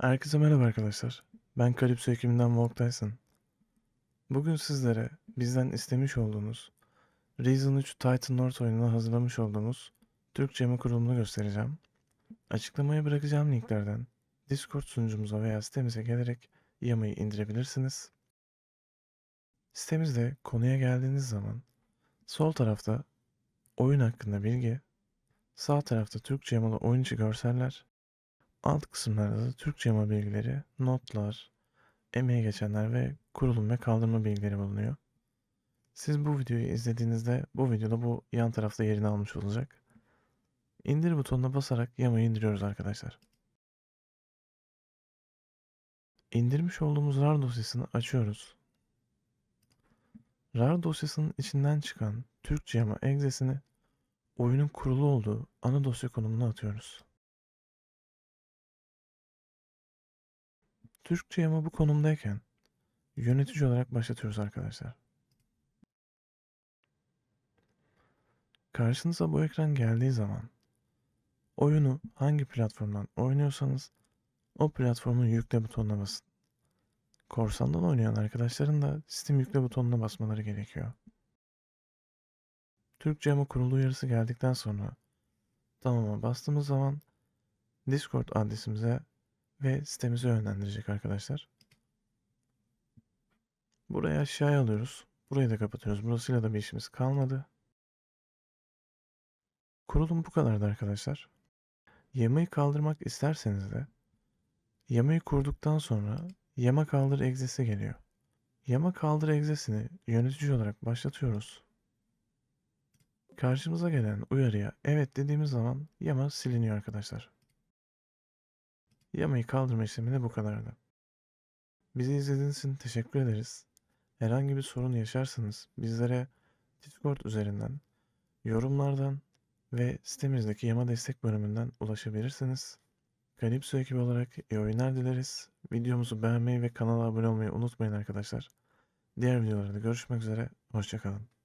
Herkese merhaba arkadaşlar. Ben Kalipso ekibinden Volk Tyson. Bugün sizlere bizden istemiş olduğunuz Reason 3 Titan North oyununa hazırlamış olduğumuz Türkçe yama kurulumunu göstereceğim. Açıklamaya bırakacağım linklerden Discord sunucumuza veya sitemize gelerek yamayı indirebilirsiniz. Sitemizde konuya geldiğiniz zaman sol tarafta oyun hakkında bilgi, sağ tarafta Türkçe yamalı oyun içi görseller, Alt kısımlarda da Türkçe yama bilgileri, notlar, emeği geçenler ve kurulum ve kaldırma bilgileri bulunuyor. Siz bu videoyu izlediğinizde bu videoda bu yan tarafta yerini almış olacak. İndir butonuna basarak yamayı indiriyoruz arkadaşlar. İndirmiş olduğumuz RAR dosyasını açıyoruz. RAR dosyasının içinden çıkan Türkçe yama egzesini oyunun kurulu olduğu ana dosya konumuna atıyoruz. Türkçe yama bu konumdayken yönetici olarak başlatıyoruz arkadaşlar. Karşınıza bu ekran geldiği zaman oyunu hangi platformdan oynuyorsanız o platformun yükle butonuna basın. Korsan'dan oynayan arkadaşların da Steam yükle butonuna basmaları gerekiyor. Türkçe yama kurulu uyarısı geldikten sonra tamama bastığımız zaman Discord adresimize ve sitemizi yönlendirecek arkadaşlar. Burayı aşağıya alıyoruz. Burayı da kapatıyoruz. Burasıyla da bir işimiz kalmadı. Kurulum bu kadardı arkadaşlar. Yamayı kaldırmak isterseniz de yamayı kurduktan sonra yama kaldır egzesi geliyor. Yama kaldır egzesini yönetici olarak başlatıyoruz. Karşımıza gelen uyarıya evet dediğimiz zaman yama siliniyor arkadaşlar. Yamayı kaldırma işlemi de bu kadardı. Bizi izlediğiniz için teşekkür ederiz. Herhangi bir sorun yaşarsanız bizlere Discord üzerinden, yorumlardan ve sitemizdeki yama destek bölümünden ulaşabilirsiniz. Kalipso ekibi olarak iyi oyunlar dileriz. Videomuzu beğenmeyi ve kanala abone olmayı unutmayın arkadaşlar. Diğer videolarda görüşmek üzere. Hoşçakalın.